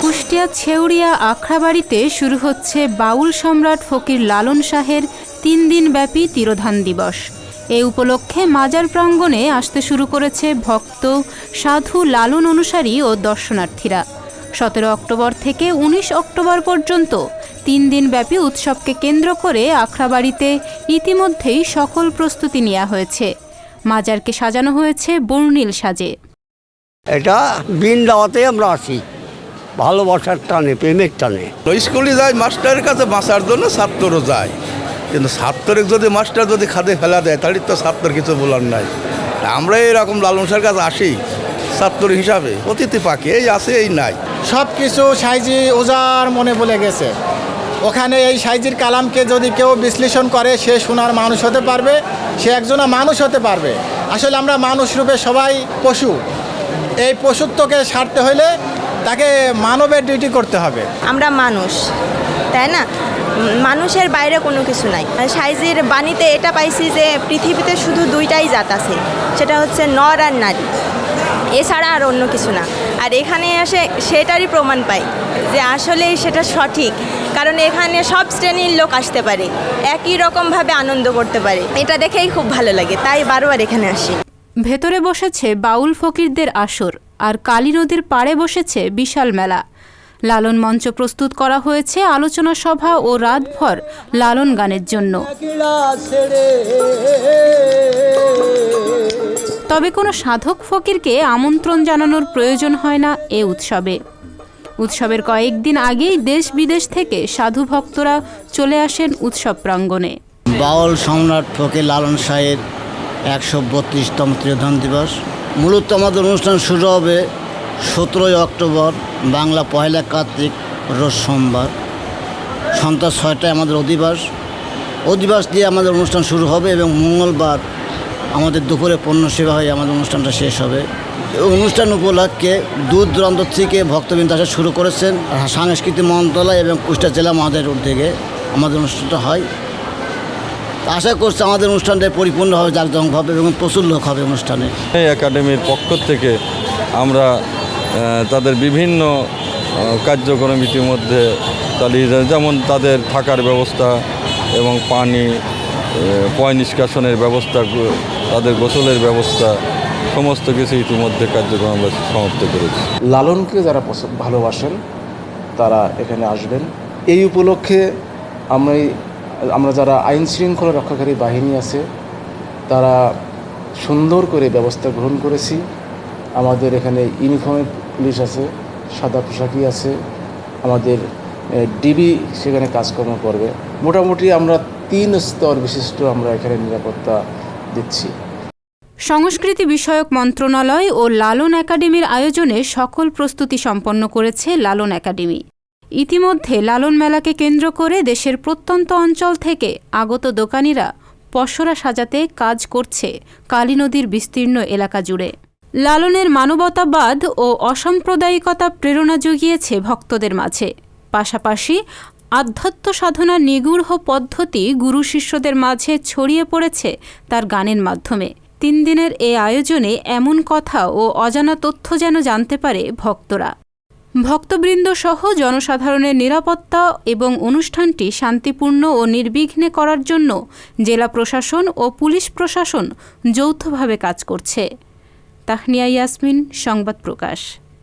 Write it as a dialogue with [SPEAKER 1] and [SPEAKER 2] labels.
[SPEAKER 1] কুষ্টিয়া ছেউড়িয়া আখড়াবাড়িতে শুরু হচ্ছে বাউল সম্রাট ফকির লালন শাহের তিন দিনব্যাপী তিরোধান দিবস। এ উপলক্ষে মাজার প্রাঙ্গণে আসতে শুরু করেছে ভক্ত, সাধু, লালন অনুসারী ও দর্শনার্থীরা। সতেরো অক্টোবর থেকে উনিশ অক্টোবর পর্যন্ত তিন দিনব্যাপী উৎসবকে কেন্দ্র করে আখড়াবাড়িতে ইতিমধ্যেই সকল প্রস্তুতি নেওয়া হয়েছে। মাজারকে সাজানো হয়েছে বর্ণিল সাজে।
[SPEAKER 2] এটা বিন দাওয়াতে আমরা আসি। ভালোবাসার টানে প্রেমের টানে।
[SPEAKER 3] স্কুলে যায় মাস্টারের কাছে বাঁচার জন্য ছাত্রও যায়। কিন্তু ছাত্রের যদি মাস্টার যদি খাদে ফেলা দেয় তাহলে তো ছাত্রের কিছু বলার নাই। আমরা এরকম লালন সাহের কাছে আসি ছাত্র হিসাবে। অতিথি পাখি এই আছে এই নাই।
[SPEAKER 4] সব কিছু সাইজি ওজার মনে বলে গেছে। ওখানে এই সাইজির কালামকে যদি কেউ বিশ্লেষণ করে, সে সোনার মানুষ হতে পারবে, সে একজনা মানুষ হতে পারবে। আসলে আমরা মানুষ রূপে সবাই পশু। এই পশুত্বকে সারতে হলে তাকে মানবের ডিউটি করতে হবে।
[SPEAKER 5] আমরা মানুষ, তাই না? মানুষের বাইরে কোনো কিছু নাই। সাইজের বাণীতে এটা পাইছি যে পৃথিবীতে শুধু দুইটাই জাত আছে। সেটা হচ্ছে নর আর নারী। এছাড়া আর অন্য কিছু না। আর এখানে এসে সেটারই প্রমাণ পাই যে আসলেই সেটা সঠিক। কারণ এখানে সব শ্রেণির লোক আসতে পারে একই রকমভাবে আনন্দ করতে পারে। এটা দেখেই খুব ভালো লাগে তাই বারবার এখানে আসি।
[SPEAKER 1] ভেতরে বসেছে বাউল ফকিরদের আসর আর কালী নদীর পাড়ে বসেছে বিশাল মেলা। লালন মঞ্চ প্রস্তুত করা হয়েছে আলোচনা সভা ও রাতভর লালন গানের জন্য। তবে কোনো সাধক ফকিরকে আমন্ত্রণ জানানোর প্রয়োজন হয় না এ উৎসবে। উৎসবের কয়েকদিন আগেই দেশ বিদেশ থেকে সাধু ভক্তরা চলে আসেন উৎসব প্রাঙ্গণে।
[SPEAKER 6] বাউল সম্রাট ফকির লালন শাহের একশো বত্রিশতম ত্রিধান দিবস। মূলত আমাদের অনুষ্ঠান শুরু হবে সতেরোই অক্টোবর, বাংলা পয়লা কার্তিক রোজ সোমবার। সন্ধ্যা ছয়টায় আমাদের অধিবাস। অধিবাস দিয়ে আমাদের অনুষ্ঠান শুরু হবে এবং মঙ্গলবার আমাদের দুপুরে পণ্য সেবা হয়ে আমাদের অনুষ্ঠানটা শেষ হবে। অনুষ্ঠান উপলক্ষে দূর দূরান্ত থেকে ভক্তবৃন্দ আসা শুরু করেছেন সাংস্কৃতিক মন্ত্রণালয় এবং কুষ্টা জেলা মহাদের উদ্যোগে আমাদের অনুষ্ঠানটা হয়। আশা করছি আমাদের অনুষ্ঠানটা পরিপূর্ণ হবে এবং প্রচুর লোক হবে অনুষ্ঠানে।
[SPEAKER 7] এই একাডেমির পক্ষ থেকে আমরা তাদের বিভিন্ন কার্যক্রম ইতিমধ্যে চালিয়ে যেমন তাদের থাকার ব্যবস্থা এবং পানি পয় নিষ্কাশনের ব্যবস্থা, তাদের গোসলের ব্যবস্থা, সমস্ত কিছু ইতিমধ্যে কার্যক্রম আমরা সমাপ্ত করেছি।
[SPEAKER 8] লালনকে যারা ভালোবাসেন, তারা এখানে আসবেন। এই উপলক্ষে আমরা আমরা যারা আইন শৃঙ্খলা রক্ষাকারী বাহিনী আছে, তারা সুন্দর করে ব্যবস্থা গ্রহণ করেছি। আমাদের এখানে ইউনিফর্মে পুলিশ আছে, সাদা পোশাকি আছে। আমাদের ডিবি সেখানে কাজকর্ম করবে। মোটামুটি আমরা তিন স্তর বিশিষ্ট আমরা এখানে নিরাপত্তা দিচ্ছি।
[SPEAKER 1] সংস্কৃতি বিষয়ক মন্ত্রণালয় ও লালন একাডেমির আয়োজনে সকল প্রস্তুতি সম্পন্ন করেছে লালন একাডেমি। ইতিমধ্যে লালন মেলাকে কেন্দ্র করে দেশের প্রত্যন্ত অঞ্চল থেকে আগত দোকানিরা পসরা সাজাতে কাজ করছে কালী নদীর বিস্তীর্ণ এলাকা জুড়ে। লালনের মানবতাবাদ ও অসাম্প্রদায়িকতা প্রেরণা জুগিয়েছে ভক্তদের মাঝে। পাশাপাশি আধ্যাত্ম সাধনার নিগূঢ় পদ্ধতি গুরু শিষ্যদের মাঝে ছড়িয়ে পড়েছে তার গানের মাধ্যমে। তিন দিনের এ আয়োজনে এমন কথা ও অজানা তথ্য যেন জানতে পারে ভক্তরা। ভক্তবৃন্দ সহ জনসাধারণের নিরাপত্তা এবং অনুষ্ঠানটি শান্তিপূর্ণ ও নির্বিঘ্নে করার জন্য জেলা প্রশাসন ও পুলিশ প্রশাসন যৌথভাবে কাজ করছে। তাহনিয়া ইয়াসমিন, সংবাদ প্রকাশ।